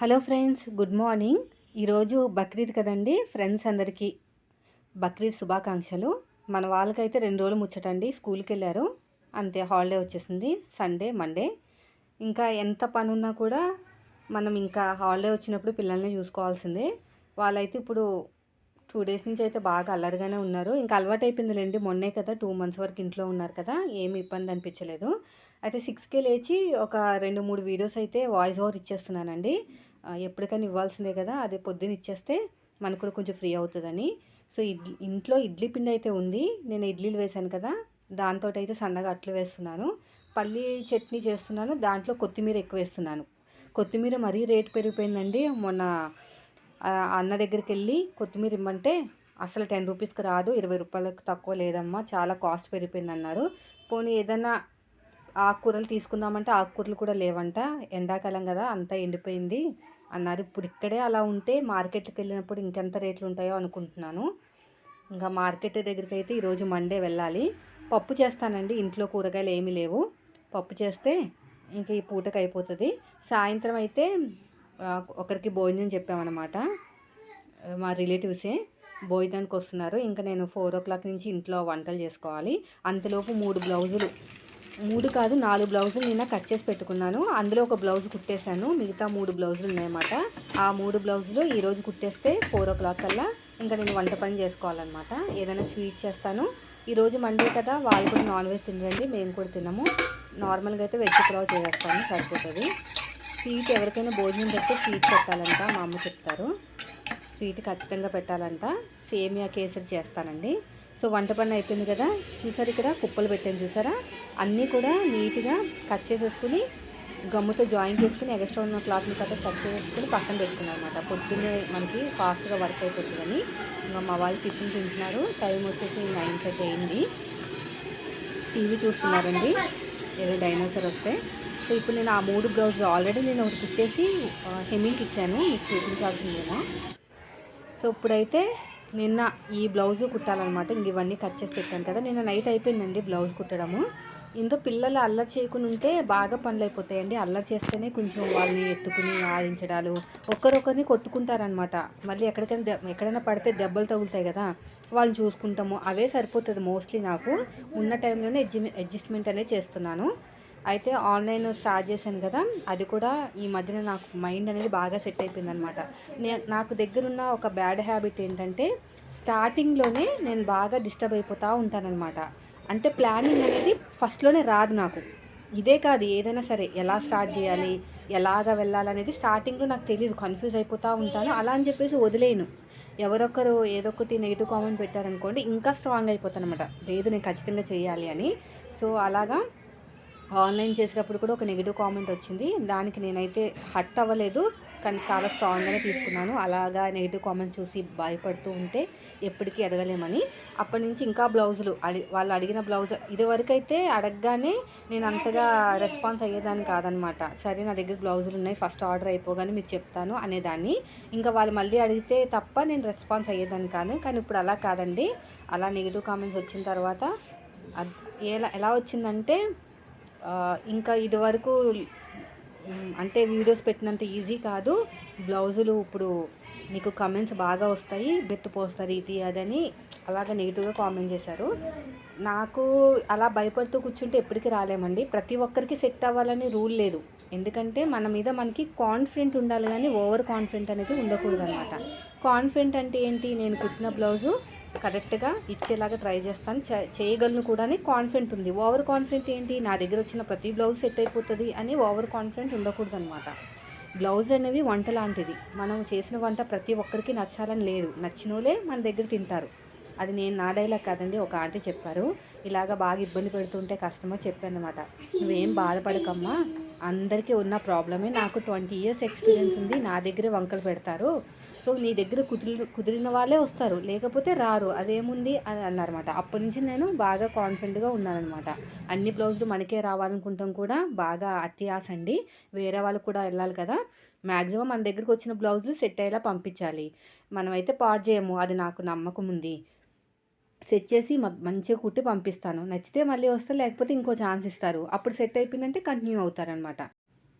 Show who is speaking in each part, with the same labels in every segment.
Speaker 1: Hello friends good morning. ఈరోజు బక్రీద్ కదండి friends అందరికీ. బక్రీద్ శుభాకాంక్షలు. మన వాళ్ళకైతే రెండు రోజులు ముచ్చటండి స్కూల్కి వెళ్ళారు అంతే హాలిడే వచ్చేసింది సండే మండే. ఇంకా ఎంత పని ఉన్నా కూడా మనం ఇంకా హాలిడే వచ్చినప్పుడు పిల్లల్ని చూసుకోవాల్సిందే. వాళ్ళైతే ఇప్పుడు టూ డేస్ నుంచి అయితే బాగా అల్లరిగానే ఉన్నారు. ఇంకా అలవాటు అయిపోయిందిలేండి మొన్నే కదా టూ మంత్స్ వరకు ఇంట్లో ఉన్నారు కదా ఏమి ఇబ్బంది అనిపించలేదు. అయితే సిక్స్కే లేచి ఒక రెండు మూడు వీడియోస్ అయితే వాయిస్ ఓవర్ ఇచ్చేస్తున్నానండి. ఎప్పటికైనా ఇవ్వాల్సిందే కదా అది పొద్దున్న ఇచ్చేస్తే మనకు కూడా కొంచెం ఫ్రీ అవుతుందని. సో ఇడ్లీ ఇంట్లో ఇడ్లీ పిండి అయితే ఉంది నేను ఇడ్లీలు వేశాను కదా దాంతో అయితే సన్నగా అట్లు వేస్తున్నాను. పల్లి చట్నీ చేస్తున్నాను దాంట్లో కొత్తిమీర ఎక్కువ వేస్తున్నాను. కొత్తిమీర మరీ రేట్ పెరిగిపోయిందండి. మొన్న అన్న దగ్గరికి వెళ్ళి కొత్తిమీర ఇమ్మంటే అసలు టెన్ రూపీస్కి రాదు ఇరవై రూపాయలకు తక్కువ లేదమ్మా చాలా కాస్ట్ పెరిగిపోయింది అన్నారు పోనీ ఏదన్నా ఆకుకూరలు తీసుకుందామంటే ఆకుకూరలు కూడా లేవంట. ఎండాకాలం కదా అంతా ఎండిపోయింది అన్నారు. ఇప్పుడు ఇక్కడే అలా ఉంటే మార్కెట్కి వెళ్ళినప్పుడు ఇంకెంత రేట్లు ఉంటాయో అనుకుంటున్నాను. ఇంకా మార్కెట్ దగ్గరికి అయితే ఈరోజు మండే వెళ్ళాలి. పప్పు చేస్తానండి ఇంట్లో కూరగాయలు ఏమీ లేవు. పప్పు చేస్తే ఇంకా ఈ పూటకి అయిపోతుంది. సాయంత్రం అయితే ఒకరికి భోజనం చెప్పామన్నమాట. మా రిలేటివ్సే భోజనానికి వస్తున్నారు. ఇంకా నేను ఫోర్ ఓ క్లాక్ నుంచి ఇంట్లో వంటలు చేసుకోవాలి. అంతలోపు మూడు బ్లౌజులు మూడు కాదు నాలుగు బ్లౌజులు నిన్న కట్ చేసి పెట్టుకున్నాను. అందులో ఒక బ్లౌజ్ కుట్టేశాను. మిగతా మూడు బ్లౌజులు ఉన్నాయన్నమాట. ఆ మూడు బ్లౌజులు ఈరోజు కుట్టేస్తే ఫోర్ ఓ క్లాక్ కల్లా ఇంకా నేను వంట పని చేసుకోవాలన్నమాట. ఏదైనా స్వీట్ చేస్తాను. ఈరోజు మండే కదా వాళ్ళు కూడా నాన్ వెజ్ తినరండి మేము కూడా తినము. నార్మల్గా అయితే వెజ్ పులావ్ చేసేస్తాను సరిపోతుంది. స్వీట్ ఎవరికైనా భోజనం పెడితే స్వీట్ పెట్టాలంట మా అమ్మ చెప్తారు. స్వీట్ ఖచ్చితంగా పెట్టాలంట. సేమియా కేసరి చేస్తానండి. సో వంట పని అయిపోయింది కదా చూసారు ఇక్కడ కుప్పలు పెట్టాను చూసారా? అన్నీ కూడా నీట్గా కట్ చేసేసుకుని గమ్ముతో జాయిన్ చేసుకుని ఎక్స్ట్రా ఉన్న క్లాత్ని కట్ట కట్ చేసుకుని పక్కన పెట్టుకున్నాను అనమాట పొద్దున్నే మనకి ఫాస్ట్గా వర్క్ అయిపోతుందని ఇంకా మా వాళ్ళు టిఫిన్ తింటున్నారు. టైం వచ్చేసి నైన్ థర్టీ అయింది. టీవీ చూస్తున్నారండి. ఏదో డైనోసర్ వస్తే. సో ఇప్పుడు నేను ఆ మూడు బ్లౌజ్ ఆల్రెడీ నేను ఒకటి కుట్టేసి ఆ, హెమింగ్కి ఇచ్చాను. మీకు చూపించాల్సిందేమో. సో ఇప్పుడైతే నిన్న ఈ బ్లౌజ్ కుట్టాలన్నమాట. ఇంక ఇవన్నీ కట్ చేసి పెట్టాను కదా. నిన్న నైట్ అయిపోయిందండి బ్లౌజ్ కుట్టడము. ఇందులో పిల్లలు అల్ల చేయకుండా ఉంటే బాగా పనులు అయిపోతాయండి అల్ల చేస్తేనే కొంచెం వాళ్ళని ఎత్తుకుని ఆడించడాలు ఒక్కరొకరిని కొట్టుకుంటారనమాట మళ్ళీ ఎక్కడికైనా దె- ఎక్కడైనా పడితే దెబ్బలు తగులుతాయి కదా వాళ్ళని చూసుకుంటాము. అవే సరిపోతుంది మోస్ట్లీ నాకు. ఉన్న టైంలోనే అడ్జి అడ్జస్ట్మెంట్ అనేది చేస్తున్నాను. అయితే ఆన్లైన్ స్టార్ట్ చేశాను కదా అది కూడా ఈ మధ్యన నాకు మైండ్ అనేది బాగా సెట్ అయిపోయింది అనమాట నాకు దగ్గరున్న ఒక బ్యాడ్ హ్యాబిట్ ఏంటంటే స్టార్టింగ్లోనే నేను బాగా డిస్టర్బ్ అయిపోతూ ఉంటానన్నమాట. అంటే ప్లానింగ్ అనేది ఫస్ట్లోనే రాదు నాకు. ఇదే కాదు ఏదైనా సరే ఎలా స్టార్ట్ చేయాలి ఎలాగ వెళ్ళాలనేది స్టార్టింగ్లో నాకు తెలియదు కన్ఫ్యూజ్ అయిపోతూ ఉంటాను. అలా అని చెప్పేసి వదిలేను ఎవరొకరు ఏదో ఒకటి నెగిటివ్ కామెంట్ పెట్టారనుకోండి ఇంకా స్ట్రాంగ్ అయిపోతాను అనమాట లేదు నేను ఖచ్చితంగా చేయాలి అని. సో అలాగా ఆన్లైన్ చేసేటప్పుడు కూడా ఒక నెగిటివ్ కామెంట్ వచ్చింది. దానికి నేనైతే హట్ అవ్వలేదు. కానీ చాలా స్ట్రాంగ్గానే తీసుకున్నాను. అలాగా నెగిటివ్ కామెంట్ చూసి భయపడుతూ ఉంటే ఎప్పటికీ ఎదగలేమని. అప్పటి నుంచి ఇంకా బ్లౌజులు అడి వాళ్ళు అడిగిన బ్లౌజ్ ఇదివరకు అయితే అడగగానే నేను అంతగా రెస్పాన్స్ అయ్యేదాన్ని కాదనమాట. సరే నా దగ్గర బ్లౌజులు ఉన్నాయి ఫస్ట్ ఆర్డర్ అయిపోగానే మీకు చెప్తాను అనేదాన్ని. ఇంకా వాళ్ళు మళ్ళీ అడిగితే తప్ప నేను రెస్పాన్స్ అయ్యేదాన్ని కాదు కానీ ఇప్పుడు అలా కాదండి. అలా నెగిటివ్ కామెంట్స్ వచ్చిన తర్వాత ఎలా ఎలా వచ్చిందంటే ఇంకా ఇదివరకు అంటే వీడియోస్ పెట్టినంత ఈజీ కాదు. బ్లౌజులు ఇప్పుడు నీకు కమెంట్స్ బాగా వస్తాయి. బెత్తు పోస్తారు ఇది అదని అలాగా నెగిటివ్గా కామెంట్ చేశారు. నాకు అలా భయపడుతూ కూర్చుంటే ఎప్పటికీ రాలేమండి. ప్రతి ఒక్కరికి సెట్ అవ్వాలని రూల్ లేదు. ఎందుకంటే మన మీద మనకి కాన్ఫిడెంట్ ఉండాలి కానీ ఓవర్ కాన్ఫిడెంట్ అనేది ఉండకూడదు అనమాట కాన్ఫిడెంట్ అంటే ఏంటి? నేను కుట్టిన బ్లౌజు కరెక్ట్గా ఇచ్చేలాగా ట్రై చేస్తాను. చేయగలను కూడా కాన్ఫిడెంట్ ఉంది. ఓవర్ కాన్ఫిడెంట్ ఏంటి? నా దగ్గర వచ్చిన ప్రతి బ్లౌజ్ సెట్ అయిపోతుంది అని ఓవర్ కాన్ఫిడెంట్ ఉండకూడదు అనమాట బ్లౌజ్ అనేవి వంట లాంటిది. మనం చేసిన వంట ప్రతి ఒక్కరికి నచ్చాలని లేదు. నచ్చినోలే మన దగ్గర తింటారు. అది నేను నా డైలాగ్ కాదండి ఒక ఆంటీ చెప్పారు. ఇలాగ బాగా ఇబ్బంది పెడుతుంటే కస్టమర్ చెప్పాను అనమాట నువ్వేం బాధపడకమ్మా. అందరికీ ఉన్న ప్రాబ్లమే నాకు ట్వంటీ ఇయర్స్ ఎక్స్పీరియన్స్ ఉంది. నా దగ్గరే వంకలు పెడతారు. సో నీ దగ్గర కుదిరి కుదిరిన వాళ్ళే వస్తారు. లేకపోతే రారు. అదేముంది అని అన్నారన్నమాట. అప్పటి నుంచి నేను బాగా కాన్ఫిడెంట్గా ఉన్నానమాట అన్ని బ్లౌజులు మనకే రావాలనుకుంటాం కూడా బాగా అతి ఆశ అండి. వేరే వాళ్ళు కూడా వెళ్ళాలి కదా. మ్యాక్సిమం మన దగ్గరకు వచ్చిన బ్లౌజులు సెట్ అయ్యేలా పంపించాలి. మనమైతే పాడు చేయము. అది నాకు నమ్మకం ఉంది. సెట్ చేసి మంచిగా కుట్టి పంపిస్తాను. నచ్చితే మళ్ళీ వస్తారు. లేకపోతే ఇంకో ఛాన్స్ ఇస్తారు. అప్పుడు సెట్ అయిపోయిందంటే కంటిన్యూ అవుతారనమాట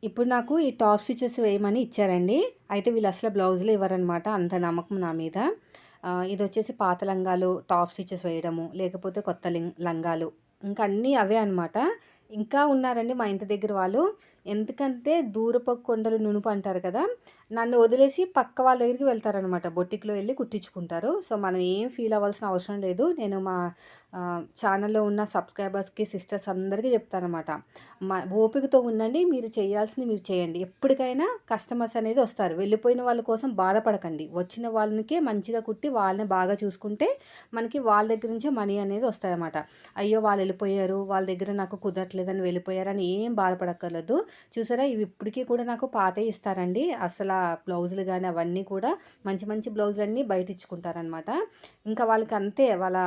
Speaker 1: ఇప్పుడు నాకు ఈ టాప్ స్టిచెస్ వేయమని ఇచ్చారండి. అయితే వీళ్ళు అసలు బ్లౌజులు ఇవ్వరనమాట అంత నమ్మకం నా మీద. ఇది వచ్చేసి పాత లంగాలు టాప్ స్టిచెస్ వేయడము లేకపోతే కొత్త లంగాలు. ఇంకా అన్నీ అవే అనమాట ఇంకా ఉన్నారండి మా ఇంటి దగ్గర వాళ్ళు. ఎందుకంటే దూరపు కొండలు నునుపు అంటారు కదా నన్ను వదిలేసి పక్క వాళ్ళ దగ్గరికి వెళ్తారనమాట బొట్టికిలో వెళ్ళి కుట్టించుకుంటారు. సో మనం ఏం ఫీల్ అవ్వాల్సిన అవసరం లేదు. నేను మా ఛానల్లో ఉన్న సబ్స్క్రైబర్స్కి సిస్టర్స్ అందరికీ చెప్తానమాట మా ఓపికతో ఉండండి. మీరు చేయాల్సింది మీరు చేయండి. ఎప్పటికైనా కస్టమర్స్ అనేది వస్తారు. వెళ్ళిపోయిన వాళ్ళ కోసం బాధపడకండి. వచ్చిన వాళ్ళకే మంచిగా కుట్టి వాళ్ళని బాగా చూసుకుంటే మనకి వాళ్ళ దగ్గర నుంచే మనీ అనేది వస్తాయన్నమాట. అయ్యో వాళ్ళు వెళ్ళిపోయారు. వాళ్ళ దగ్గర నాకు కుదరట్లేదని వెళ్ళిపోయారని ఏం బాధపడక్కర్లేదు. చూసారా? ఇవి ఇప్పటికీ కూడా నాకు పాత ఇస్తారండి. అసలు బ్లౌజులు కానీ అవన్నీ కూడా మంచి మంచి బ్లౌజులన్నీ బయట ఇచ్చుకుంటారనమాట ఇంకా వాళ్ళకి అంతే వాళ్ళ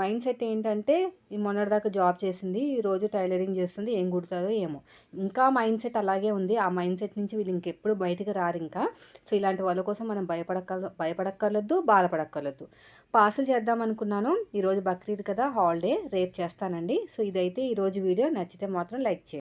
Speaker 1: మైండ్ సెట్ ఏంటంటే ఈ మొన్నటిదాకా జాబ్ చేసింది ఈరోజు టైలరింగ్ చేస్తుంది ఏం కుడతారో ఏమో. ఇంకా మైండ్ సెట్ అలాగే ఉంది. ఆ మైండ్ సెట్ నుంచి వీళ్ళు ఇంకెప్పుడు బయటకు రారు ఇంకా. సో ఇలాంటి వాళ్ళ కోసం మనం భయపడక్క భయపడక్కర్లేదు బాధపడక్కర్లేదు పార్సల్ చేద్దాం అనుకున్నాను. ఈరోజు బక్రీద్ కదా హాలిడే రేపు చేస్తానండి. సో ఇదైతే ఈరోజు వీడియో. నచ్చితే మాత్రం లైక్ చేయండి.